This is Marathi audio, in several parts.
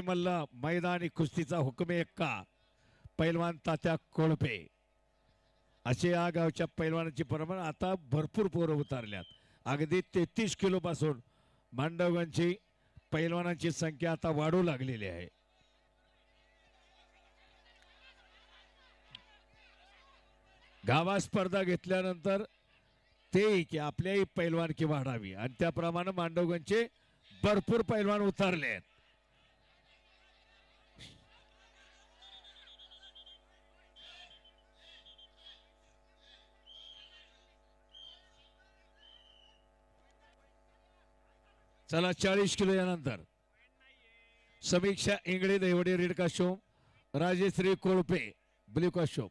मल्ल मैदानी कुस्तीचा हुकमे एक्का. पैलवान तात्या कोळपे. असे या गावच्या पैलवानाची परंपरा आता भरपूर पोरं उतारल्यात. अगदी तेहतीस किलो पासून पैलवानांची संख्या आता वाढू लागलेली आहे. गावात स्पर्धा घेतल्यानंतर ते की आपल्याही पैलवानकी वाढावी. आणि त्याप्रमाणे मांडवगांचे भरपूर पैलवान उतरले आहेत चला चाळीस किलो यानंतर. समीक्षा इंगळे दहिवडे रेड काशोम राजेश्री कोळपे ब्ल्यू काशोम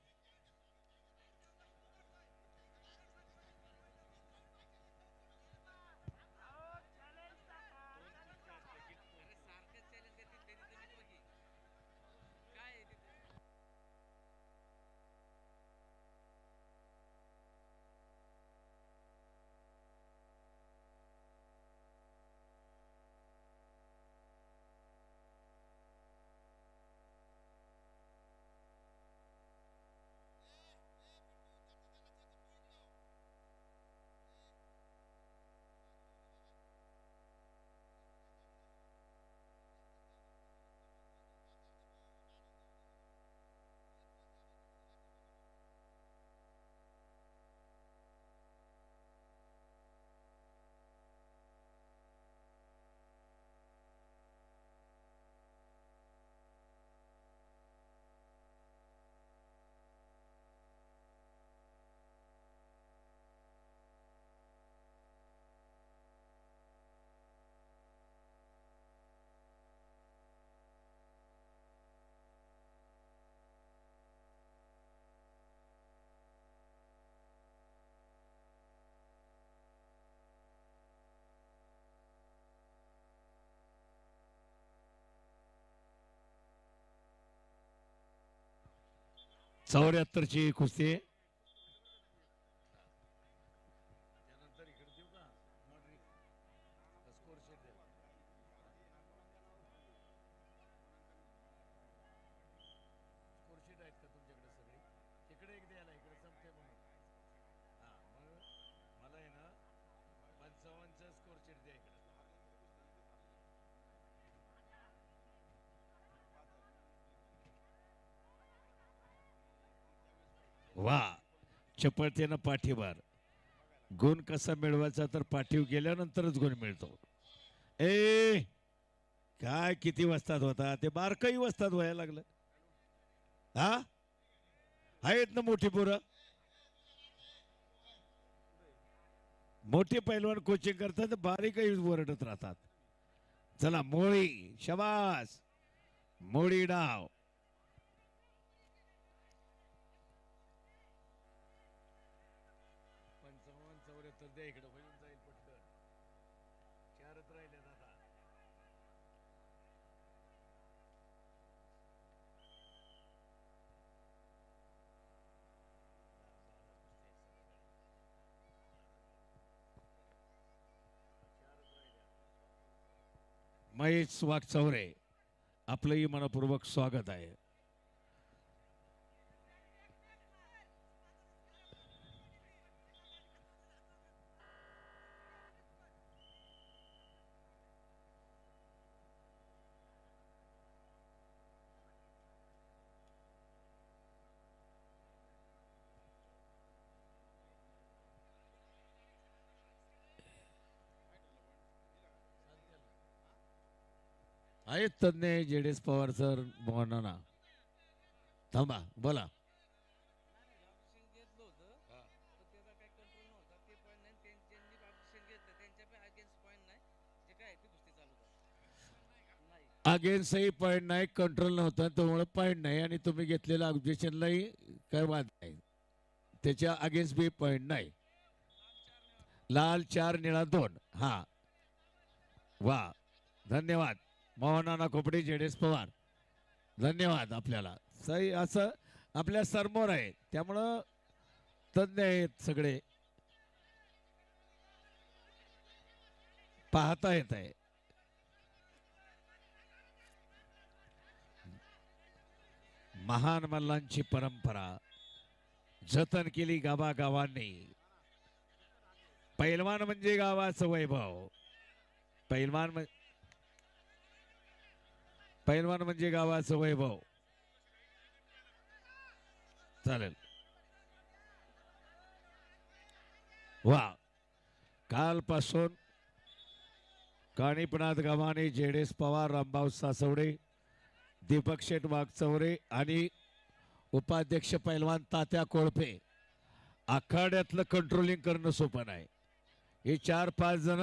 चौऱ्याहत्तरची कुस्ती वा. चपळतेनं पाठीभार गुण कसा मिळवायचा तर पाठीव गेल्यानंतरच गुण मिळतो. ए काय किती वस्तात होता? ते बारकही वस्तात व्हायला लागलं. हा? आहेत ना मोठी पोरं? मोठे पैलवान कोचिंग करतात तर बारीकही ओरडत राहतात. चला मोळी शबास. मोळी डाव. चौऱ्याहत्तर द्या इकडं होऊन जाईल पटकन. चारच राहिले आता. महेश वाघ चौरे आपलंही मनपूर्वक स्वागत आहे. जे काय आहे पवार सर चालू थांबा बोला. अगेन्स्टही पॉईंट नाही कंट्रोल नव्हता त्यामुळे पॉईंट नाही आणि तुम्ही घेतलेल्या ऑब्जेक्शनलाही काय वाद नाही. त्याच्या अगेन्स्ट बी पॉईंट नाही. लाल चार निळा दोन. हा. वा. धन्यवाद. मोहनाना खोपडे जेडेस पवार. धन्यवाद आपल्याला. सही असं आपल्या सरमोर आहे. त्यामुळं तज्ञ आहेत सगळे. पाहता येत आहे. महान मल्लांची परंपरा. जतन केली गावागावांनी. पैलवान म्हणजे गावाचं वैभव. पैलवान म्हणजे पैलवान म्हणजे गावाचं वैभव. चालेल. वा. कालपासून काणीपणात गव्हाणे जेडेस पवार रामभाऊ सासवडे दीपक शेठ वाघचौरे आणि उपाध्यक्ष पैलवान तात्या कोळपे. आखाड्यातलं कंट्रोलिंग करणं सोपं नाही. हे चार पाच जण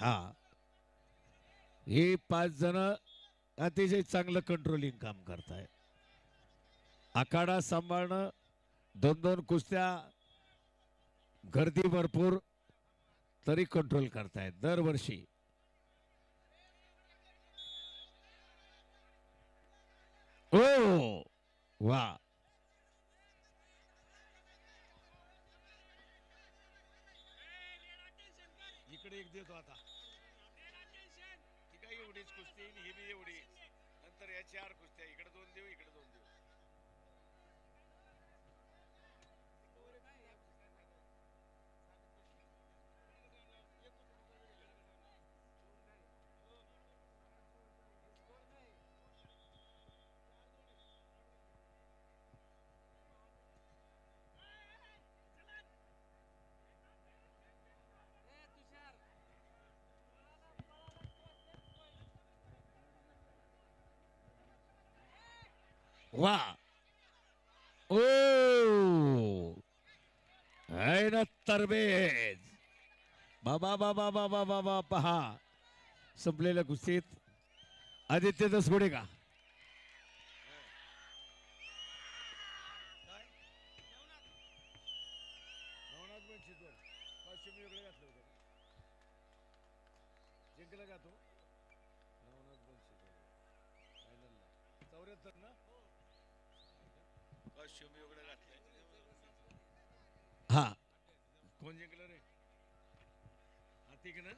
हा. हे पाच जण अतिशय चांगलं कंट्रोलिंग काम करताय आखाडा सांभाळणं दोन दोन कुस्त्या गर्दी भरपूर तरी कंट्रोल करतायत दरवर्षी. ओ वा. इकडे एक देतो आता. कुस्ती ही बी एवढी नंतर या चार कुस्त्या इकडे दोन देऊ इकडे वा. ओ. आहे ना तरबेज. बाबा बाबा बाबा बाबा पहा. संपलेल्या कुस्तीत. आदित्य दसगुडे का? जिंकला का तू चौऱ्याहत्तर ना? हा. कोण जिंकलं रे? हातिक ना